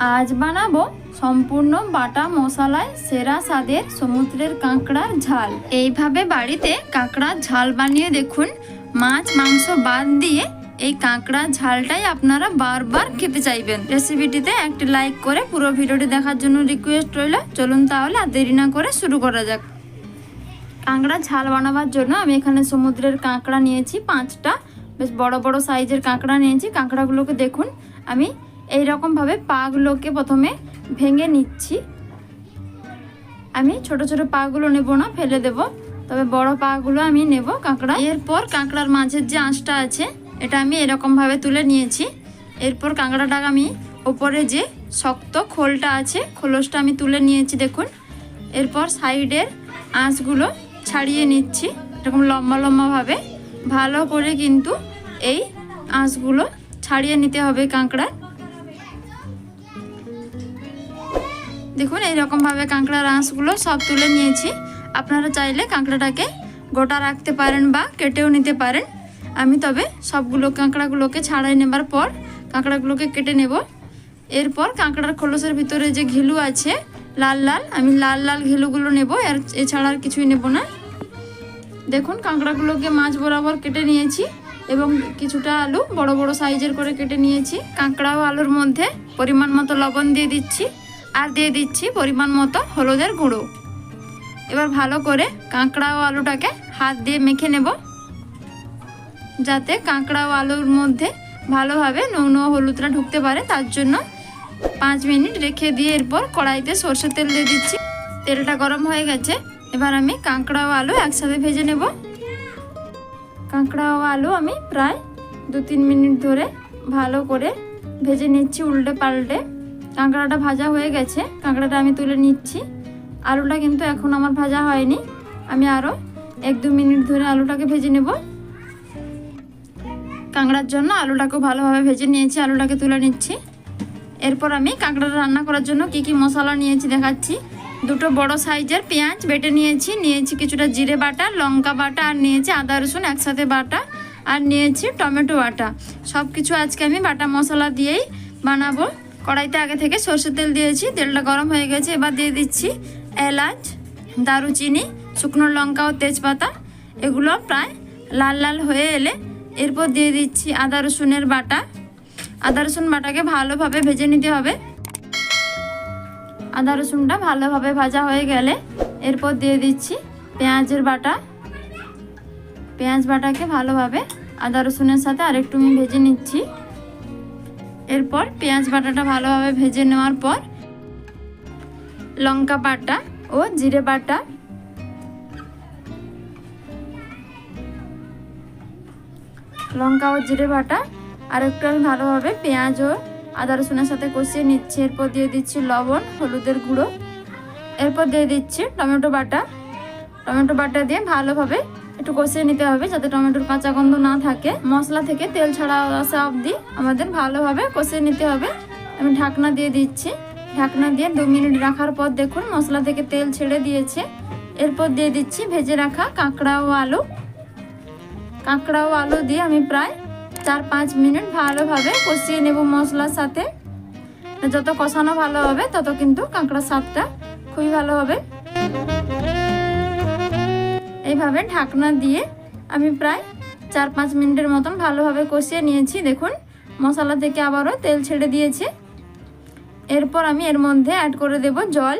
আজ বানাবো সম্পূর্ণ বাটা মশলায় সেরা স্বাদের সমুদ্রের কাঁকড়ার ঝাল। এইভাবে বাড়িতে কাঁকড়ার ঝাল বানিয়ে দেখুন। মাছ, মাংস বাদ দিয়ে এই কাঁকড়ার ঝালটাই আপনারা বারবার খেতে চাইবেন। রেসিপিটিতে একটি লাইক করে পুরো ভিডিওটি দেখার জন্য রিকোয়েস্ট রইল। চলুন তাহলে আর দেরি না করে শুরু করা যাক। কাঁকড়া ঝাল বানাবার জন্য আমি এখানে সমুদ্রের কাঁকড়া নিয়েছি, পাঁচটা। বেশ বড় বড় সাইজের কাঁকড়া নিয়েছি। কাঁকড়াগুলোকে দেখুন। আমি এই রকমভাবে পাগুলোকে প্রথমে ভেঙে নিচ্ছি। আমি ছোট ছোট পাগুলো নেব না, ফেলে দেব। তবে বড় পাগুলো আমি নেব কাঁকড়া। এরপর কাঁকড়ার মাঝের যে আঁশটা আছে, এটা আমি এরকমভাবে তুলে নিয়েছি। এরপর কাঁকড়াটাকে আমি ওপরে যে শক্ত খোলটা আছে, খোলসটা আমি তুলে নিয়েছি দেখুন। এরপর সাইডের আঁশগুলো ছাড়িয়ে নিচ্ছি, এরকম লম্বা লম্বাভাবে ভালো করে কিন্তু এই আঁশগুলো ছাড়িয়ে নিতে হবে কাঁকড়ার। দেখুন এইরকমভাবে কাঁকড়ার আঁশগুলো সব তুলে নিয়েছি। আপনারা চাইলে কাঁকড়াটাকে গোটা রাখতে পারেন বা কেটেও নিতে পারেন। আমি তবে সবগুলো কাঁকড়াগুলোকে ছাড়াই নেবার পর কাঁকড়াগুলোকে কেটে নেব। এরপর কাঁকড়ার খোলসের ভিতরে যে ঘিলু আছে, লাল লাল, আমি লাল লাল ঘিলুগুলো নেব, আর এছাড়া আর কিছুই নেব না। দেখুন, কাঁকড়াগুলোকে মাছ বরাবর কেটে নিয়েছি এবং কিছুটা আলু বড় বড় সাইজের করে কেটে নিয়েছি। কাঁকড়া ও আলুর মধ্যে পরিমাণ মতো লবণ দিয়ে দিচ্ছি। আর দিয়ে দিচ্ছি পরিমাণ মতো হলুদের গুঁড়ো। এবার ভালো করে কাঁকড়া ও আলুটাকে হাত দিয়ে মেখে নেব। যাতে কাঁকড়া ও আলুর মধ্যে ভালোভাবে নুন ও হলুদটা ঢুকতে পারে, তার জন্য পাঁচ মিনিট রেখে দিয়ে এরপর কড়াইতে সর্ষের তেল দিয়ে দিচ্ছি। তেলটা গরম হয়ে গেছে, এবার আমি কাঁকড়া ও আলু একসাথে ভেজে নেব। কাঁকড়া ও আলু আমি প্রায় দু তিন মিনিট ধরে ভালো করে ভেজে নিচ্ছি উল্টে পাল্টে। কাঁকড়াটা ভাজা হয়ে গেছে। কাঁকড়াটা আমি তুলে নিচ্ছি। আলুটা কিন্তু এখন আমার ভাজা হয়নি। আমি আরও এক দু মিনিট ধরে আলুটাকে ভেজে নেব। কাঁকড়ার জন্য আলুটাকেও ভালোভাবে ভেজে নিয়েছি, আলুটাকে তুলে নিচ্ছি। এরপর আমি কাঁকড়াটা রান্না করার জন্য কি কি মশলা নিয়েছি দেখাচ্ছি। দুটো বড় সাইজের পেঁয়াজ বেটে নিয়েছি নিয়েছি কিছুটা জিরে বাটা, লঙ্কা বাটা, আর নিয়েছি আদা, রসুন একসাথে বাটা, আর নিয়েছি টমেটো বাটা। সব কিছু আজকে আমি বাটা মশলা দিয়েই বানাবো। কড়াইতে আগে থেকে সর্ষের তেল দিয়েছি, তেলটা গরম হয়ে গেছে, এবার দিয়ে দিচ্ছি এলাচ, দারুচিনি, শুকনো লঙ্কা ও তেজপাতা, এগুলো প্রায় লাল লাল হয়ে এলে এরপর দিয়ে দিচ্ছি আদা রসুনের বাটা। আদা রসুন বাটাকে ভালোভাবে ভেজে নিতে হবে। আদা রসুনটা ভালোভাবে ভাজা হয়ে গেলে এরপর দিয়ে দিচ্ছি পেঁয়াজের বাটা। পেঁয়াজ বাটাকে ভালোভাবে আদা রসুনের সাথে আরেকটু ভেজে নিচ্ছি। এরপর পেঁয়াজ বাটাটা ভালোভাবে ভেজে নেওয়ার পর লঙ্কা বাটা ও জিরে বাটা। লঙ্কা ও জিরে বাটা। আর একটু আমি ভালোভাবে পেঁয়াজ ও আদা রসুনের সাথে কষিয়ে নিচ্ছি। এরপর দিয়ে দিচ্ছি লবণ, হলুদের গুঁড়ো। এরপর দিয়ে দিচ্ছি টমেটো বাটা। টমেটো বাটা দিয়ে ভালোভাবে একটু কষিয়ে নিতে হবে যাতে টমেটোর কাঁচা গন্ধ না থাকে। মশলা থেকে তেল ছাড়া আসা অবধি আমাদের ভালোভাবে কষিয়ে নিতে হবে। আমি ঢাকনা দিয়ে দিচ্ছি। ঢাকনা দিয়ে দু মিনিট রাখার পর দেখুন মশলা থেকে তেল ছেড়ে দিয়েছে। এরপর দিয়ে দিচ্ছি ভেজে রাখা কাঁকড়া ও আলু। কাঁকড়া ও আলু দিয়ে আমি প্রায় চার পাঁচ মিনিট ভালোভাবে কষিয়ে নেব মশলার সাথে। যত কষানো ভালো হবে তত কিন্তু কাঁকড়ার স্বাদটা খুবই ভালো হবে। এইভাবে ঢাকনা দিয়ে আমি প্রায় চার পাঁচ মিনিটের মতন ভালোভাবে কষিয়ে নিয়েছি। দেখুন, মশলা থেকে আবারও তেল ছেড়ে দিয়েছে। এরপর আমি এর মধ্যে অ্যাড করে দেব জল।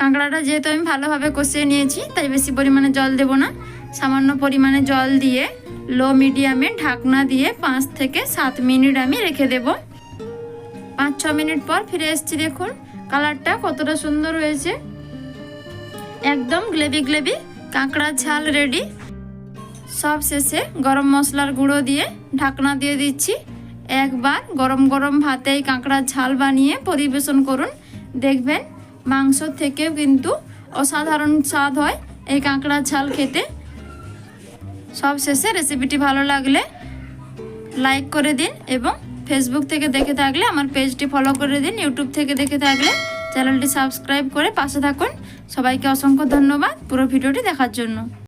কাঁকড়াটা যেহেতু আমি ভালোভাবে কষিয়ে নিয়েছি, তাই বেশি পরিমাণে জল দেব না। সামান্য পরিমাণে জল দিয়ে লো মিডিয়ামে ঢাকনা দিয়ে পাঁচ থেকে সাত মিনিট আমি রেখে দেব। পাঁচ ছ মিনিট পর ফিরে এসেছি, দেখুন। কালারটা কতটা সুন্দর হয়েছে। একদম গ্লেবি গ্লেবি কাঁকড়ার ঝাল রেডি সব শেষে গরম মশলার গুঁড়ো দিয়ে ঢাকনা দিয়ে দিচ্ছি। একবার গরম গরম ভাতে এই কাঁকড়ার ঝাল বানিয়ে পরিবেশন করুন। দেখবেন মাংস থেকেও কিন্তু অসাধারণ স্বাদ হয় এই কাঁকড়ার ঝাল খেতে। সব শেষে রেসিপিটি ভালো লাগলে লাইক করে দিন এবং ফেসবুক থেকে দেখে থাকলে, আমার পেজটি ফলো করে দিন ইউটিউব থেকে দেখে থাকলে চ্যানেলটি সাবস্ক্রাইব করে পাশে থাকুন। সবাইকে অসংখ্য ধন্যবাদ পুরো ভিডিওটি দেখার জন্য।